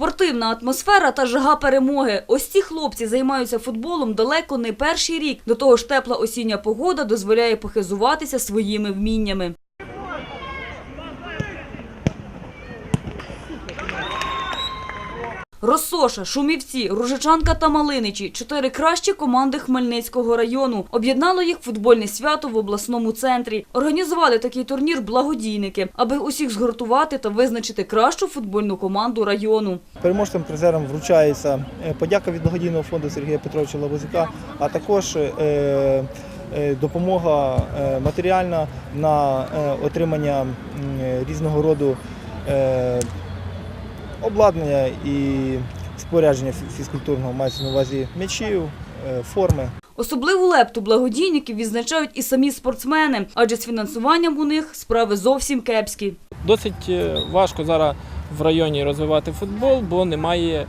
Спортивна атмосфера та жага перемоги. Ось ці хлопці займаються футболом далеко не перший рік. До того ж, тепла осіння погода дозволяє похизуватися своїми вміннями. Росоша, Шумівці, Ружичанка та Малиничі – чотири кращі команди Хмельницького району. Об'єднало їх футбольне свято в обласному центрі. Організували такий турнір благодійники, аби усіх згуртувати та визначити кращу футбольну команду району. Переможцям призерам вручається е, подяка від благодійного фонду Сергія Петровича Лабазюка, а також е, е, допомога матеріальна на отримання різного роду обладнання і спорядження фізкультурного мається на увазі м'ячів, е, форми. Особливу лепту благодійників відзначають і самі спортсмени, адже з фінансуванням у них справи зовсім кепські. Досить е, важко зараз в районі розвивати футбол, бо немає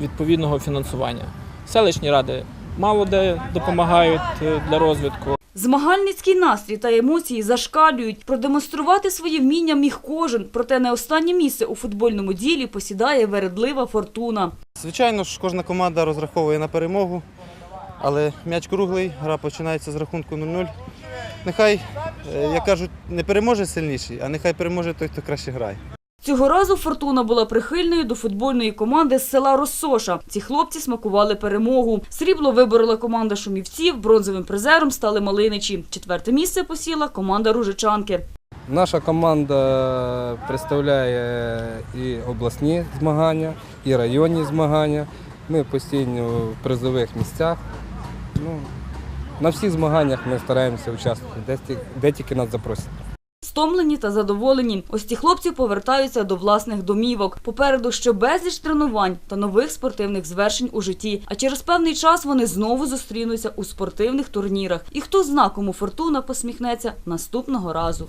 відповідного фінансування. Селищні ради мало де допомагають е, для розвитку. Змагальницький настрій та емоції зашкалюють. Продемонструвати свої вміння міг кожен, проте не останнє місце у футбольному ділі посідає вередлива фортуна. Звичайно ж, кожна команда розраховує на перемогу, але м'яч круглий, гра починається з рахунку 0-0. Нехай, е, як кажуть, не переможе сильніший, а нехай переможе той, хто краще грає. Цього разу Фортуна була прихильною до футбольної команди з села Росоша. Ці хлопці смакували перемогу. Срібло виборола команда шумівців, бронзовим призером стали Малиничі. Четверте місце посіла команда Ружичанки. Наша команда представляє і обласні змагання, і районні змагання. Ми постійно в призових місцях. Ну, на всіх змаганнях ми стараємося участвувати, де, тільки нас запросять. Стомлені та задоволені. Ось ці хлопці повертаються до власних домівок. Попереду ще безліч тренувань та нових спортивних звершень у житті. А через певний час вони знову зустрінуться у спортивних турнірах. І хто зна, кому фортуна посміхнеться наступного разу.